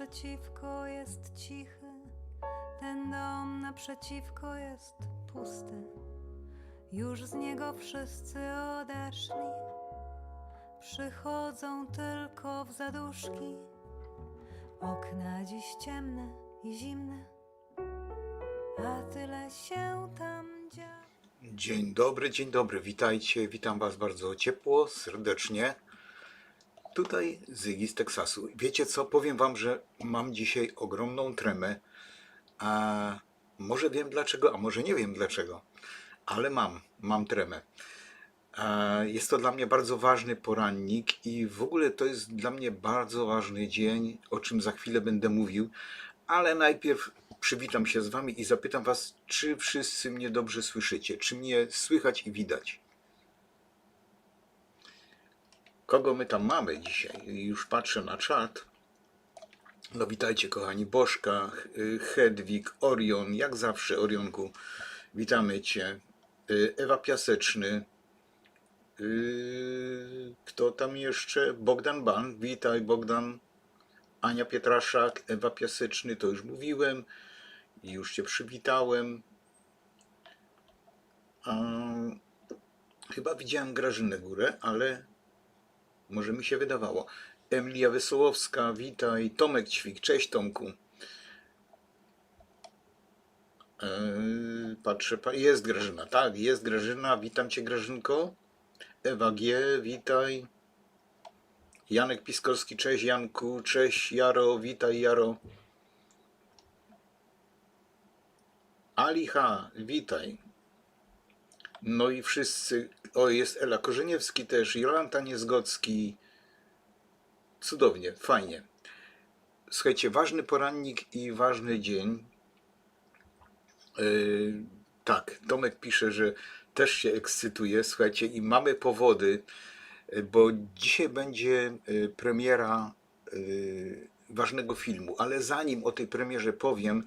naprzeciwko jest cichy, ten dom naprzeciwko jest pusty. Już z niego wszyscy odeszli, przychodzą tylko w zaduszki. Okna dziś ciemne i zimne, a tyle się tam dzieje. Dzień dobry, dzień dobry, witajcie, witam Was bardzo ciepło, serdecznie. Tutaj Zygi z Teksasu. Wiecie co, powiem Wam, że mam dzisiaj ogromną tremę. A może wiem dlaczego, a może nie wiem dlaczego, ale mam, mam tremę. A Jest to dla mnie bardzo ważny porannik i w ogóle to jest dla mnie bardzo ważny dzień, o czym za chwilę będę mówił, ale najpierw przywitam się z Wami i zapytam Was, czy wszyscy mnie dobrze słyszycie, czy mnie słychać i widać. Kogo my tam mamy dzisiaj? Już patrzę na czat. No witajcie kochani, Bożka, y, Hedwig, Orion, jak zawsze Orionku, witamy Cię. Y, Ewa Piaseczny, y, kto tam jeszcze? Bogdan Ban, witaj Bogdan. Ania Pietraszak, Ewa Piaseczny, to już mówiłem, już Cię przywitałem. Chyba widziałem Grażynę Górę, ale może mi się wydawało. Emilia Wesołowska, witaj. Tomek Ćwik, cześć Tomku. Eee, patrzę, pa- jest Grażyna, tak, jest Grażyna, witam Cię Grażynko. Ewa G, witaj. Janek Piskorski, cześć Janku, cześć Jaro, witaj Jaro. Ali H, witaj. No i wszyscy, o jest Ela Korzeniewski też, Jolanta Niezgocki. Cudownie, fajnie. Słuchajcie, ważny porannik i ważny dzień. Yy, tak, Tomek pisze, że też się ekscytuje. Słuchajcie, i mamy powody, yy, bo dzisiaj będzie yy, premiera ważnego filmu, ale zanim o tej premierze powiem,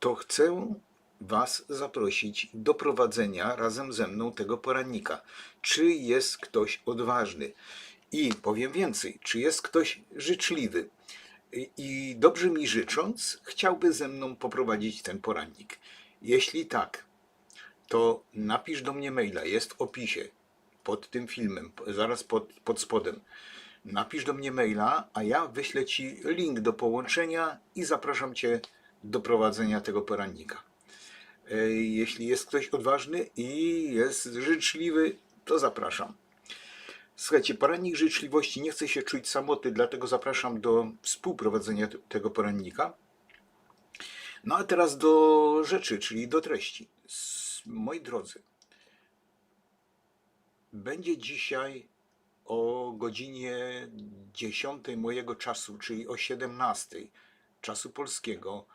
to chcę Was zaprosić do prowadzenia razem ze mną tego porannika. Czy jest ktoś odważny? I powiem więcej, czy jest ktoś życzliwy? I- dobrze mi życząc, chciałby ze mną poprowadzić ten porannik. Jeśli tak, to napisz do mnie maila, jest w opisie pod tym filmem, zaraz pod, pod spodem. Napisz do mnie maila, a ja wyślę Ci link do połączenia i zapraszam Cię do prowadzenia tego porannika. E, Jeśli jest ktoś odważny i jest życzliwy, to zapraszam. Słuchajcie, porannik życzliwości nie chce się czuć samotny, dlatego zapraszam do współprowadzenia tego porannika. No a teraz do rzeczy, czyli do treści. Moi drodzy, będzie dzisiaj o godzinie 10 mojego czasu, czyli o 17 czasu polskiego,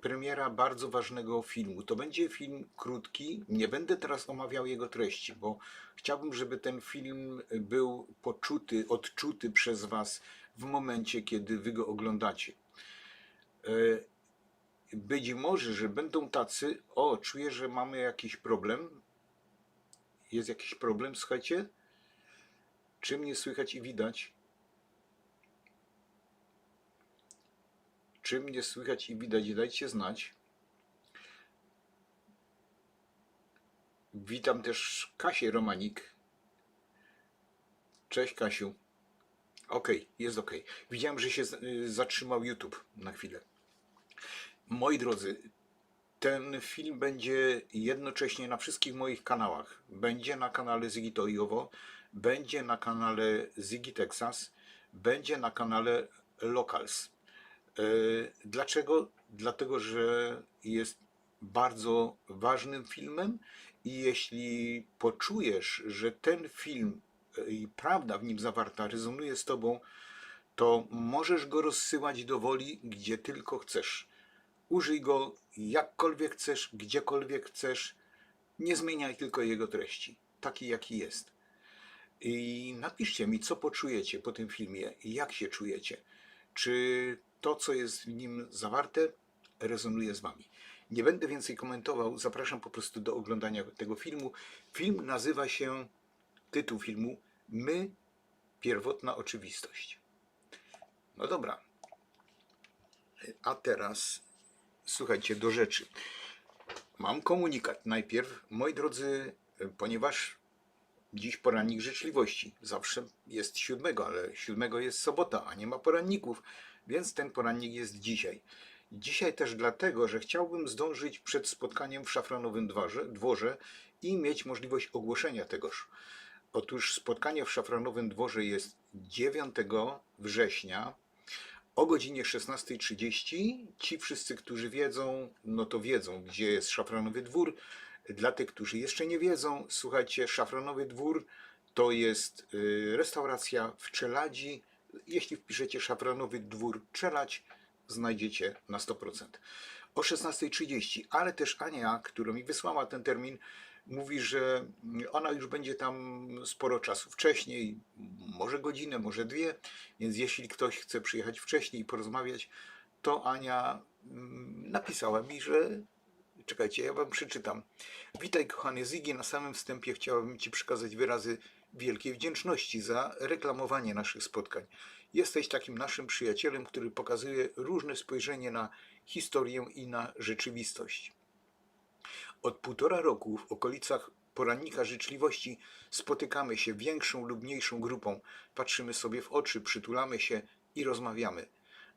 premiera bardzo ważnego filmu. To będzie film krótki. Nie będę teraz omawiał jego treści, bo chciałbym, żeby ten film był poczuty, odczuty przez Was w momencie, kiedy Wy go oglądacie. Y, Być może, że będą tacy, o, czuję, że mamy jakiś problem. Jest jakiś problem, słuchajcie? Czy mnie słychać i widać? Czy mnie słychać i widać? Dajcie znać. Witam też Kasię Romanik. Cześć Kasiu. Okej, jest ok. Widziałem, że się y, zatrzymał YouTube na chwilę. Moi drodzy, ten film będzie jednocześnie na wszystkich moich kanałach. Będzie na kanale Ziggy Toyowo, będzie na kanale Ziggy Texas, będzie na kanale Locals. E, Dlaczego? Dlatego, że jest bardzo ważnym filmem i jeśli poczujesz, że ten film e, i prawda w nim zawarta rezonuje z tobą, to możesz go rozsyłać do woli, gdzie tylko chcesz. Użyj go jakkolwiek chcesz, gdziekolwiek chcesz. Nie zmieniaj tylko jego treści, taki jaki jest. I napiszcie mi, co poczujecie po tym filmie jak się czujecie. Czy to, co jest w nim zawarte, rezonuje z Wami. Nie będę więcej komentował, zapraszam po prostu do oglądania tego filmu. Film nazywa się, tytuł filmu My, pierwotna oczywistość. No dobra, A teraz słuchajcie do rzeczy. Mam komunikat. Najpierw, moi drodzy, ponieważ dziś porannik życzliwości, zawsze jest siódmego, ale siódmego jest sobota, a nie ma poranników, więc ten porannik jest dzisiaj. Dzisiaj też dlatego, że chciałbym zdążyć przed spotkaniem w szafranowym dworze, dworze i mieć możliwość ogłoszenia tegoż. Otóż spotkanie w szafranowym dworze jest 9 września o godzinie 16.30. Ci wszyscy, którzy wiedzą, no to wiedzą, gdzie jest szafranowy dwór. Dla tych, którzy jeszcze nie wiedzą, słuchajcie, szafranowy dwór to jest y, restauracja w Czeladzi. Jeśli wpiszecie szafranowy dwór Czeladź, znajdziecie na 100%. O 16.30, ale też Ania, która mi wysłała ten termin, mówi, że ona już będzie tam sporo czasu wcześniej, może godzinę, może dwie, więc jeśli ktoś chce przyjechać wcześniej i porozmawiać, to Ania mm, napisała mi, że czekajcie, ja wam przeczytam. Witaj kochany Zygi, na samym wstępie chciałabym ci przekazać wyrazy wielkiej wdzięczności za reklamowanie naszych spotkań. Jesteś takim naszym przyjacielem, który pokazuje różne spojrzenie na historię i na rzeczywistość. Od półtora roku w okolicach porannika życzliwości spotykamy się większą lub mniejszą grupą, patrzymy sobie w oczy, przytulamy się i rozmawiamy.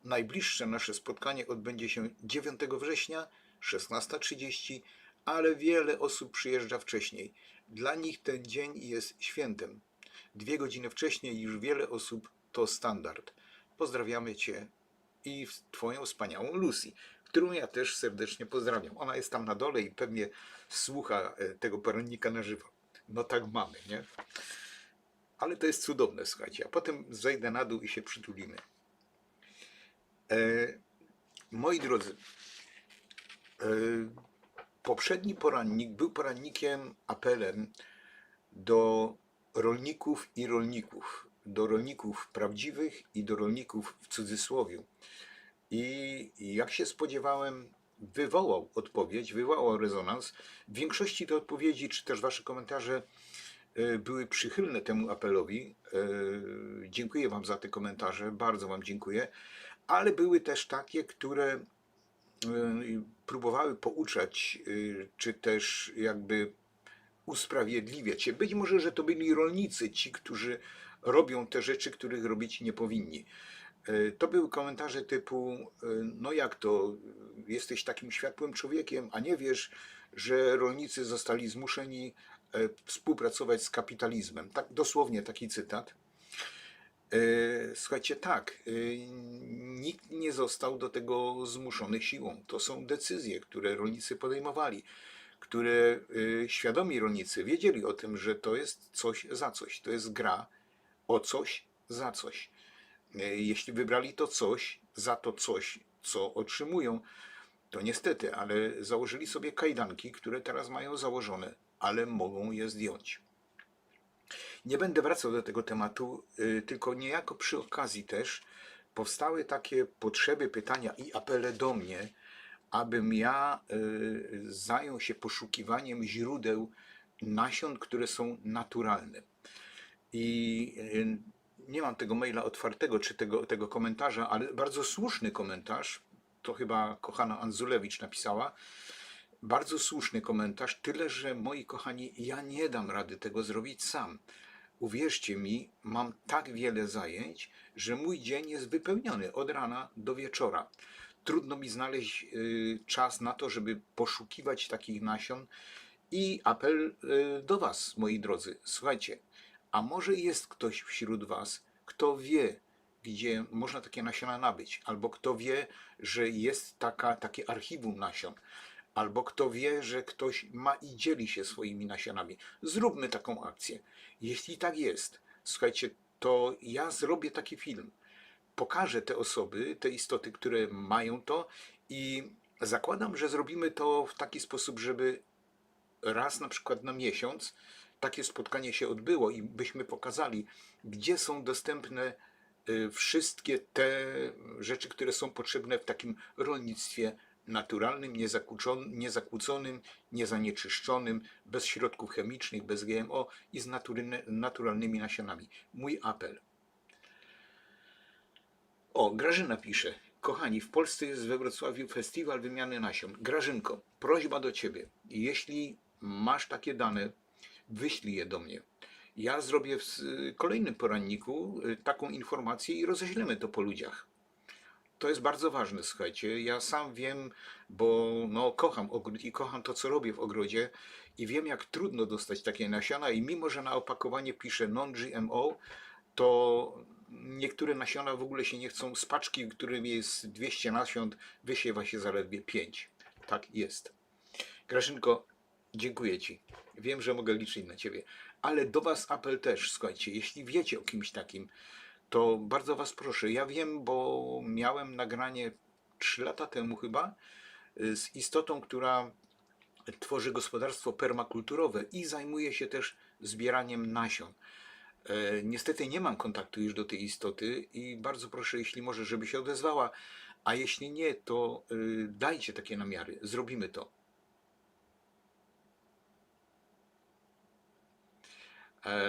Najbliższe nasze spotkanie odbędzie się 9 września 16.30, ale wiele osób przyjeżdża wcześniej. Dla nich ten dzień jest świętem. Dwie godziny wcześniej już wiele osób to standard. Pozdrawiamy Cię i Twoją wspaniałą Lucy, którą ja też serdecznie pozdrawiam. Ona jest tam na dole i pewnie słucha e, tego porannika na żywo. No tak mamy, nie? Ale to jest cudowne, słuchajcie. A potem zejdę na dół i się przytulimy. E, moi drodzy, poprzedni porannik był porannikiem, apelem do rolników i rolników. Do rolników prawdziwych i do rolników w cudzysłowie. I jak się spodziewałem, wywołał odpowiedź, wywołał rezonans. W większości te odpowiedzi, czy też Wasze komentarze e, były przychylne temu apelowi. E, Dziękuję Wam za te komentarze, bardzo Wam dziękuję. Ale były też takie, które e, próbowały pouczać, czy też jakby usprawiedliwiać się. Być może, że to byli rolnicy, ci, którzy robią te rzeczy, których robić nie powinni. E, To były komentarze typu, no jak to, jesteś takim światłym człowiekiem, a nie wiesz, że rolnicy zostali zmuszeni współpracować z kapitalizmem. Tak, dosłownie taki cytat. E, Słuchajcie, tak, e, nikt nie został do tego zmuszony siłą. To są decyzje, które rolnicy podejmowali, które e, świadomi rolnicy wiedzieli o tym, że to jest coś za coś. To jest gra o coś za coś. Jeśli wybrali to coś za to coś, co otrzymują, to niestety, ale założyli sobie kajdanki, które teraz mają założone, ale mogą je zdjąć. Nie będę wracał do tego tematu, y, tylko niejako przy okazji też powstały takie potrzeby, pytania i apele do mnie, abym ja y, zajął się poszukiwaniem źródeł nasion, które są naturalne. I y, nie mam tego maila otwartego, czy tego, tego komentarza, ale bardzo słuszny komentarz, to chyba kochana Anzulewicz napisała, bardzo słuszny komentarz, tyle że moi kochani, ja nie dam rady tego zrobić sam. Uwierzcie mi, mam tak wiele zajęć, że mój dzień jest wypełniony od rana do wieczora. Trudno mi znaleźć y, czas na to, żeby poszukiwać takich nasion i apel y, do Was, moi drodzy. Słuchajcie, a może jest ktoś wśród Was, kto wie, gdzie można takie nasiona nabyć, albo kto wie, że jest taka, takie archiwum nasion, albo kto wie, że ktoś ma i dzieli się swoimi nasionami. Zróbmy taką akcję. Jeśli tak jest, słuchajcie, to ja zrobię taki film. Pokażę te osoby, te istoty, które mają to i zakładam, że zrobimy to w taki sposób, żeby raz na przykład na miesiąc takie spotkanie się odbyło i byśmy pokazali, gdzie są dostępne y, wszystkie te rzeczy, które są potrzebne w takim rolnictwie naturalnym, niezakłóconym, niezanieczyszczonym, bez środków chemicznych, bez GMO i z naturalny, naturalnymi nasionami. Mój apel. O, Grażyna pisze. Kochani, w Polsce jest we Wrocławiu festiwal wymiany nasion. Grażynko, prośba do Ciebie. Jeśli masz takie dane, wyślij je do mnie. Ja zrobię w kolejnym poranniku y, taką informację i roześlemy to po ludziach. To jest bardzo ważne, słuchajcie. Ja sam wiem, bo no, kocham ogród i kocham to, co robię w ogrodzie i wiem, jak trudno dostać takie nasiona i mimo, że na opakowanie pisze non-GMO, to niektóre nasiona w ogóle się nie chcą. Z paczki, w którym jest 200 nasion, wysiewa się zaledwie 5. Tak jest. Grażynko, dziękuję Ci. Wiem, że mogę liczyć na Ciebie. Ale do Was apel też, słuchajcie, jeśli wiecie o kimś takim, to bardzo Was proszę. Ja wiem, bo miałem nagranie 3 lata temu chyba y, z istotą, która tworzy gospodarstwo permakulturowe i zajmuje się też zbieraniem nasion. E, Niestety nie mam kontaktu już do tej istoty i bardzo proszę, jeśli może, żeby się odezwała, a jeśli nie, to y, dajcie takie namiary, zrobimy to.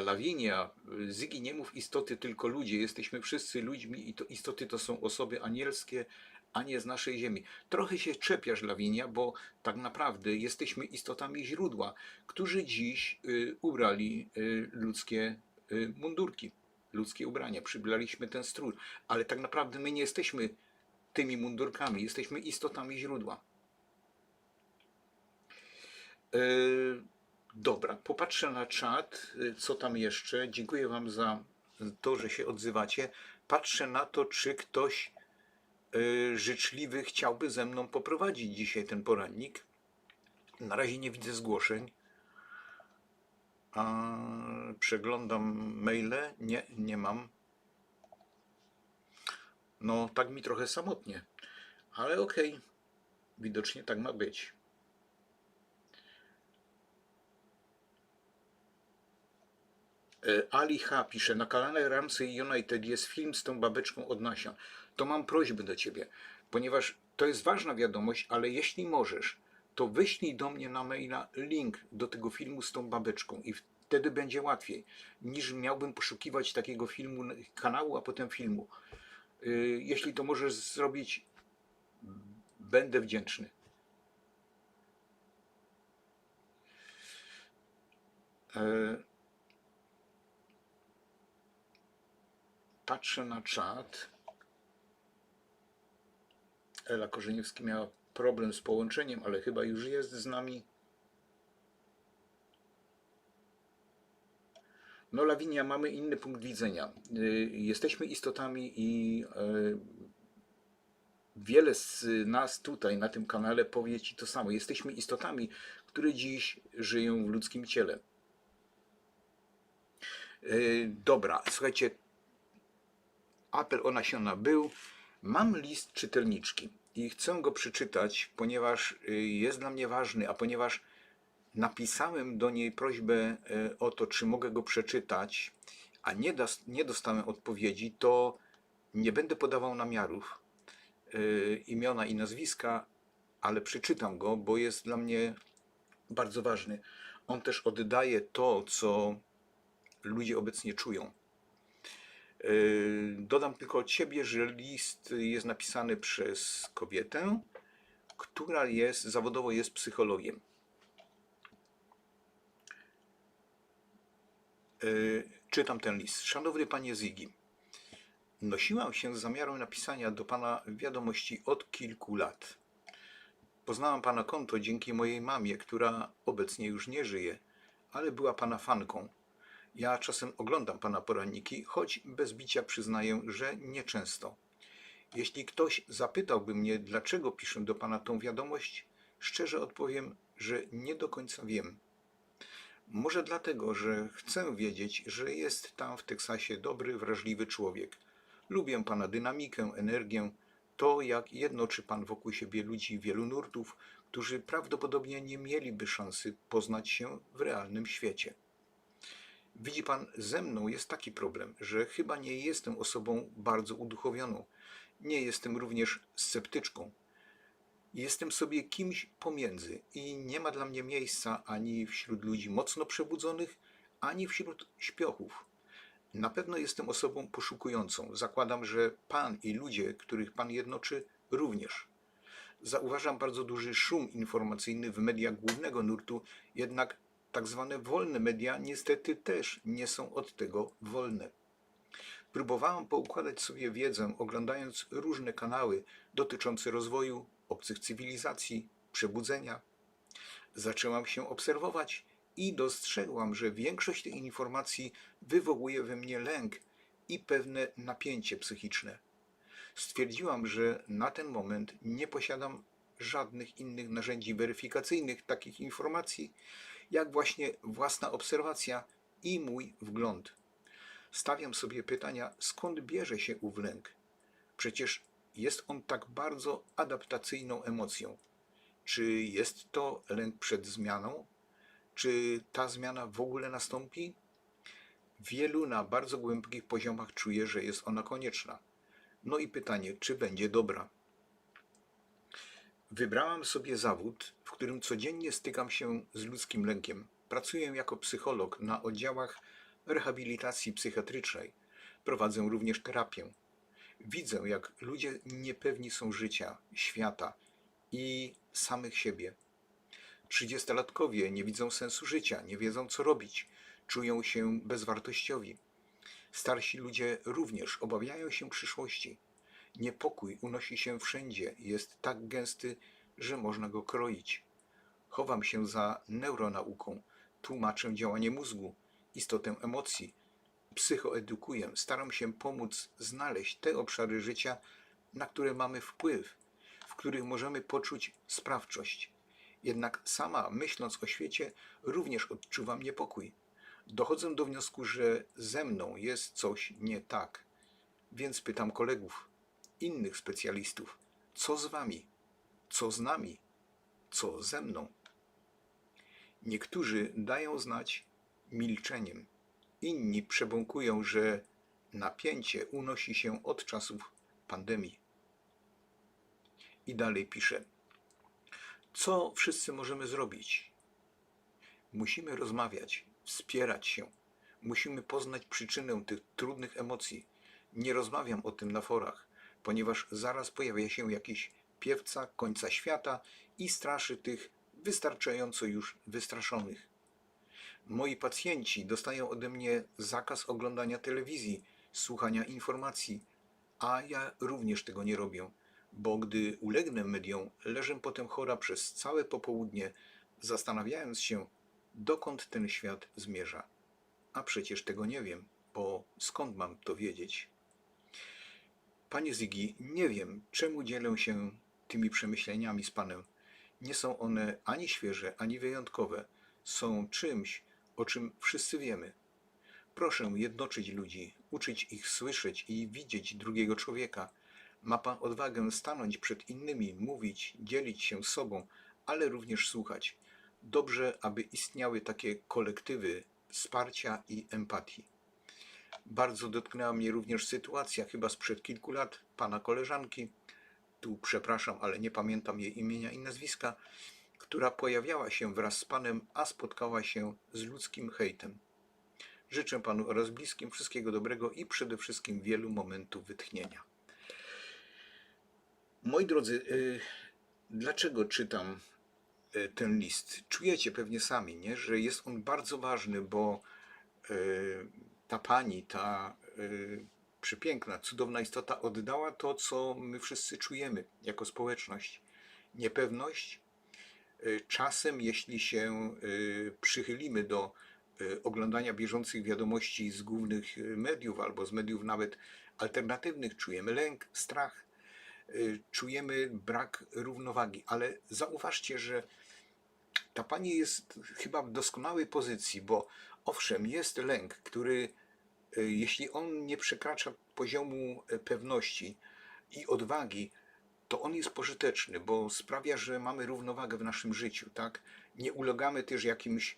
Lawinia, y, Zygi, nie mów istoty, tylko ludzie. Jesteśmy wszyscy ludźmi i to istoty to są osoby anielskie, a nie z naszej ziemi. Trochę się czepiasz, Lawinia, bo tak naprawdę jesteśmy istotami źródła, którzy dziś y, ubrali y, ludzkie y, mundurki, ludzkie ubrania. Przybraliśmy ten strój, ale tak naprawdę my nie jesteśmy tymi mundurkami, jesteśmy istotami źródła. Y, Dobra, popatrzę na czat, y, co tam jeszcze. Dziękuję Wam za to, że się odzywacie. Patrzę na to, czy ktoś y, życzliwy chciałby ze mną poprowadzić dzisiaj ten porannik. Na razie nie widzę zgłoszeń. A, przeglądam maile. Nie, nie mam. No, tak mi trochę samotnie, ale okej. Widocznie tak ma być. Ali H. pisze, na kanale Ramsey United jest film z tą babeczką od nasion. To mam prośbę do Ciebie, ponieważ to jest ważna wiadomość, ale jeśli możesz, to wyślij do mnie na maila link do tego filmu z tą babeczką i wtedy będzie łatwiej, niż miałbym poszukiwać takiego filmu, kanału, a potem filmu. Y, Jeśli to możesz zrobić, będę wdzięczny. E, Patrzę na czat. Ela Korzeniewski miała problem z połączeniem, ale chyba już jest z nami. No, Lawinia, mamy inny punkt widzenia. Y, Jesteśmy istotami i y, wiele z nas tutaj na tym kanale powie Ci to samo. Jesteśmy istotami, które dziś żyją w ludzkim ciele. Y, Dobra, słuchajcie, apel o nasiona był. Mam list czytelniczki i chcę go przeczytać, ponieważ y, jest dla mnie ważny, a ponieważ napisałem do niej prośbę y, o to, czy mogę go przeczytać, a nie, das, nie dostałem odpowiedzi, to nie będę podawał namiarów, y, imiona i nazwiska, ale przeczytam go, bo jest dla mnie bardzo ważny. On też oddaje to, co ludzie obecnie czują. Yy, Dodam tylko od siebie, że list jest napisany przez kobietę, która jest zawodowo jest psychologiem. Yy, Czytam ten list. Szanowny panie Zigi, nosiłam się z zamiarem napisania do pana wiadomości od kilku lat. Poznałam pana konto dzięki mojej mamie, która obecnie już nie żyje, ale była pana fanką. Ja czasem oglądam pana poranniki, choć bez bicia przyznaję, że nieczęsto. Jeśli ktoś zapytałby mnie, dlaczego piszę do pana tą wiadomość, szczerze odpowiem, że nie do końca wiem. Może dlatego, że chcę wiedzieć, że jest tam w Teksasie dobry, wrażliwy człowiek. Lubię pana dynamikę, energię, to jak jednoczy pan wokół siebie ludzi wielu nurtów, którzy prawdopodobnie nie mieliby szansy poznać się w realnym świecie. Widzi pan, ze mną jest taki problem, że chyba nie jestem osobą bardzo uduchowioną. Nie jestem również sceptyczką. Jestem sobie kimś pomiędzy i nie ma dla mnie miejsca ani wśród ludzi mocno przebudzonych, ani wśród śpiochów. Na pewno jestem osobą poszukującą. Zakładam, że Pan i ludzie, których Pan jednoczy, również. Zauważam bardzo duży szum informacyjny w mediach głównego nurtu, jednak tak zwane wolne media niestety też nie są od tego wolne. Próbowałam poukładać sobie wiedzę, oglądając różne kanały dotyczące rozwoju obcych cywilizacji, przebudzenia. Zaczęłam się obserwować i dostrzegłam, że większość tych informacji wywołuje we mnie lęk i pewne napięcie psychiczne. Stwierdziłam, że na ten moment nie posiadam żadnych innych narzędzi weryfikacyjnych takich informacji, jak właśnie własna obserwacja i mój wgląd. Stawiam sobie pytania, skąd bierze się ów lęk? Przecież jest on tak bardzo adaptacyjną emocją. Czy jest to lęk przed zmianą? Czy ta zmiana w ogóle nastąpi? Wielu na bardzo głębokich poziomach czuje, że jest ona konieczna. No i pytanie, czy będzie dobra? Wybrałam sobie zawód, w którym codziennie stykam się z ludzkim lękiem. Pracuję jako psycholog na oddziałach rehabilitacji psychiatrycznej. Prowadzę również terapię. Widzę, jak ludzie niepewni są życia, świata i samych siebie. Trzydziestolatkowie nie widzą sensu życia, nie wiedzą co robić, czują się bezwartościowi. Starsi ludzie również obawiają się przyszłości. Niepokój unosi się wszędzie, jest tak gęsty, że można go kroić. Chowam się za neuronauką, tłumaczę działanie mózgu, istotę emocji, psychoedukuję, staram się pomóc znaleźć te obszary życia, na które mamy wpływ, w których możemy poczuć sprawczość. Jednak sama myśląc o świecie, również odczuwam niepokój. Dochodzę do wniosku, że ze mną jest coś nie tak. Więc pytam kolegów, innych specjalistów, co z wami, co z nami, co ze mną. Niektórzy dają znać milczeniem, inni przebąkują, że napięcie unosi się od czasów pandemii. I dalej pisze. Co wszyscy możemy zrobić? Musimy rozmawiać, wspierać się. Musimy poznać przyczynę tych trudnych emocji. Nie rozmawiam o tym na forach, ponieważ zaraz pojawia się jakiś piewca końca świata i straszy tych wystarczająco już wystraszonych. Moi pacjenci dostają ode mnie zakaz oglądania telewizji, słuchania informacji, a ja również tego nie robię, bo gdy ulegnę mediom, leżę potem chora przez całe popołudnie, zastanawiając się, dokąd ten świat zmierza. A przecież tego nie wiem, bo skąd mam to wiedzieć? Panie Zygi, nie wiem, czemu dzielę się tymi przemyśleniami z Panem. Nie są one ani świeże, ani wyjątkowe. Są czymś, o czym wszyscy wiemy. Proszę jednoczyć ludzi, uczyć ich słyszeć i widzieć drugiego człowieka. Ma Pan odwagę stanąć przed innymi, mówić, dzielić się sobą, ale również słuchać. Dobrze, aby istniały takie kolektywy wsparcia i empatii. Bardzo dotknęła mnie również sytuacja, chyba sprzed kilku lat, pana koleżanki, tu przepraszam, ale nie pamiętam jej imienia i nazwiska, która pojawiała się wraz z panem, a spotkała się z ludzkim hejtem. Życzę panu oraz bliskim wszystkiego dobrego i przede wszystkim wielu momentów wytchnienia. Moi drodzy, y, dlaczego czytam y, ten list? Czujecie pewnie sami, nie? że jest on bardzo ważny, bo y, ta pani, ta y, przepiękna, cudowna istota oddała to, co my wszyscy czujemy jako społeczność. Niepewność. Y, Czasem, jeśli się y, przychylimy do y, oglądania bieżących wiadomości z głównych mediów albo z mediów nawet alternatywnych, czujemy lęk, strach, czujemy brak równowagi. Ale zauważcie, że ta pani jest chyba w doskonałej pozycji, bo owszem, jest lęk, który, y, jeśli on nie przekracza poziomu e, pewności i odwagi, to on jest pożyteczny, bo sprawia, że mamy równowagę w naszym życiu, tak? Nie ulegamy też jakimś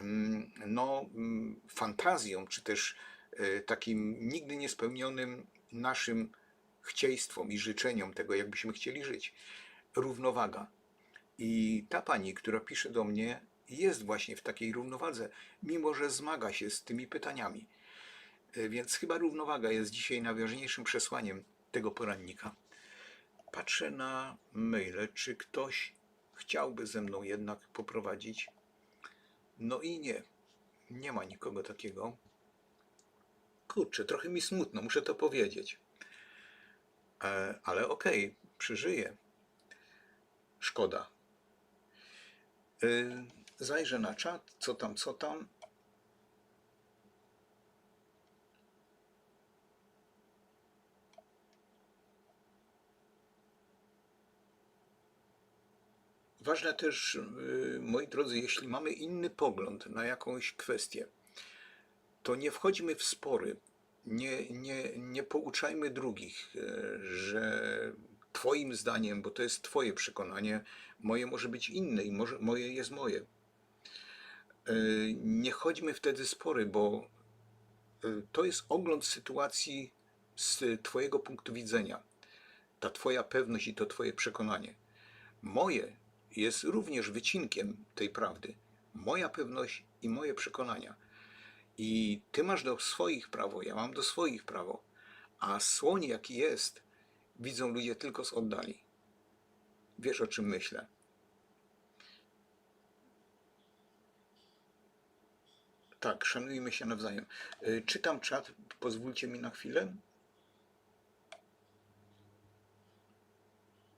mm, no, mm, fantazjom, czy też e, takim nigdy niespełnionym naszym chcieństwom i życzeniom tego, jakbyśmy chcieli żyć. Równowaga. I ta pani, która pisze do mnie, jest właśnie w takiej równowadze, mimo że zmaga się z tymi pytaniami. E, Więc chyba równowaga jest dzisiaj najważniejszym przesłaniem tego porannika. Patrzę na maile, czy ktoś chciałby ze mną jednak poprowadzić. No i nie. Nie ma nikogo takiego. Kurczę, trochę mi smutno, muszę to powiedzieć. E, ale okej, przeżyję. Szkoda. Zajrzę na czat, co tam, co tam. Ważne też, y, moi drodzy, jeśli mamy inny pogląd na jakąś kwestię, to nie wchodźmy w spory, nie, nie, nie pouczajmy drugich, y, że Twoim zdaniem, bo to jest Twoje przekonanie, moje może być inne i może, moje jest moje. Y, Nie chodźmy wtedy spory, bo y, to jest ogląd sytuacji z Twojego punktu widzenia. Ta Twoja pewność i to Twoje przekonanie. Moje jest również wycinkiem tej prawdy. Moja pewność i moje przekonania. I ty masz do swoich prawo, ja mam do swoich prawo. A słoń jaki jest, widzą ludzie tylko z oddali. Wiesz o czym myślę. Tak, szanujmy się nawzajem. Y, Czytam czat, pozwólcie mi na chwilę.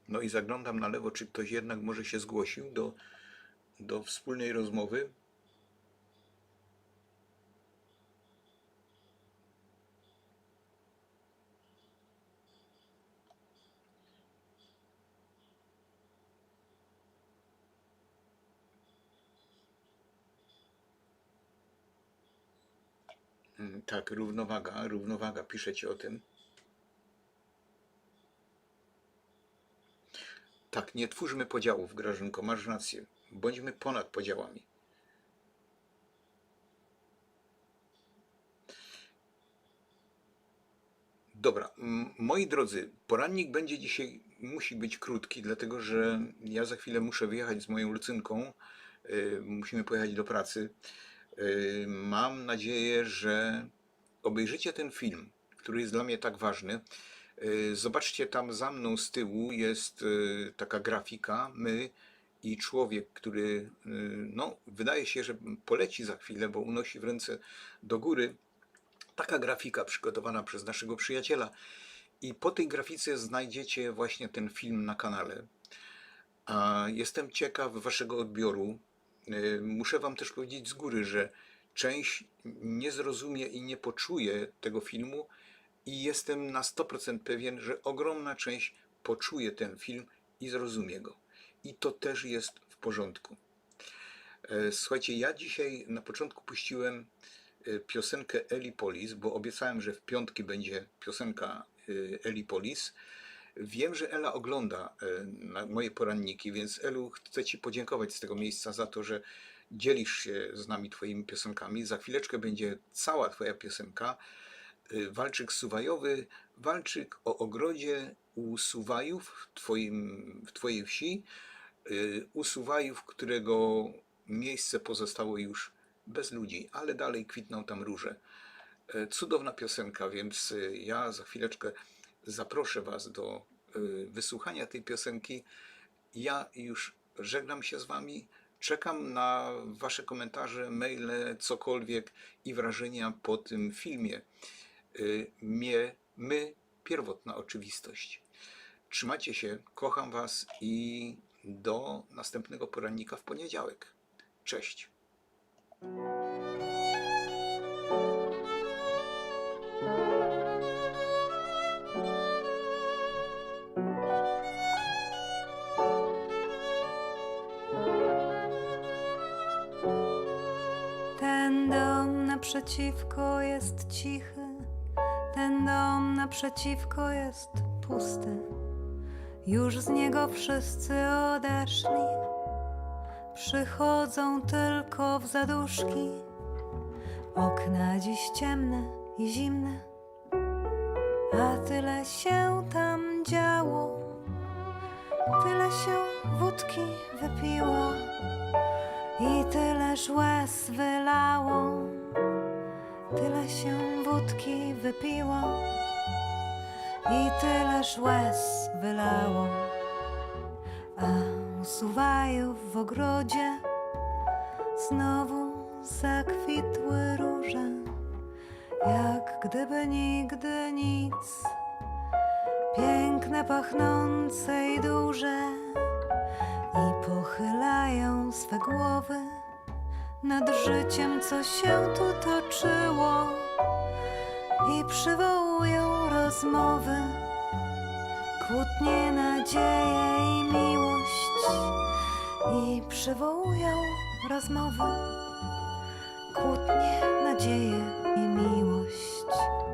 No i zaglądam na lewo, czy ktoś jednak może się zgłosił do, do wspólnej rozmowy. Tak, równowaga, równowaga, piszecie o tym. Tak, nie twórzmy podziałów, Grażynko, masz rację. Bądźmy ponad podziałami. Dobra, moi drodzy, porannik będzie dzisiaj, musi być krótki, dlatego że ja za chwilę muszę wyjechać z moją Lucynką. y, Musimy pojechać do pracy. Y, Mam nadzieję, że obejrzycie ten film, który jest dla mnie tak ważny. Y, Zobaczcie, tam za mną z tyłu jest y, taka grafika, my i człowiek, który, y, no, wydaje się, że poleci za chwilę, bo unosi w ręce do góry. Taka grafika przygotowana przez naszego przyjaciela. I po tej grafice znajdziecie właśnie ten film na kanale. A jestem ciekaw Waszego odbioru. Muszę Wam też powiedzieć z góry, że część nie zrozumie i nie poczuje tego filmu, i jestem na 100% pewien, że ogromna część poczuje ten film i zrozumie go. I to też jest w porządku. E, Słuchajcie, ja dzisiaj na początku puściłem e, piosenkę Eli Polis, bo obiecałem, że w piątki będzie piosenka e, Eli Polis. Wiem, że Ela ogląda moje poranniki, więc Elu, chcę Ci podziękować z tego miejsca za to, że dzielisz się z nami Twoimi piosenkami. Za chwileczkę będzie cała Twoja piosenka. Y, Walczyk suwajowy, walczyk o ogrodzie u Suwajów w, twoim, w Twojej wsi, y, u Suwajów, którego miejsce pozostało już bez ludzi, ale dalej kwitną tam róże. E, Cudowna piosenka, więc y, ja za chwileczkę zaproszę Was do y, wysłuchania tej piosenki. Ja już żegnam się z Wami. Czekam na Wasze komentarze, maile, cokolwiek i wrażenia po tym filmie. Y, Mnie, my, pierwotna oczywistość. Trzymajcie się, kocham Was i do następnego porannika w poniedziałek. Cześć. Naprzeciwko jest cichy, ten dom naprzeciwko jest pusty. Już z niego wszyscy odeszli, przychodzą tylko w zaduszki. Okna dziś ciemne i zimne, a tyle się tam działo, tyle się wódki wypiło. I tyleż łez wylało, tyle się wódki wypiło i tyleż łez wylało, a u Suwajów w ogrodzie znowu zakwitły róże, jak gdyby nigdy nic, piękne, pachnące i duże i pochylają swe głowy nad życiem, co się tu toczyło i przywołują rozmowy, kłótnie, nadzieję i miłość i przywołują rozmowy, kłótnie, nadzieję i miłość.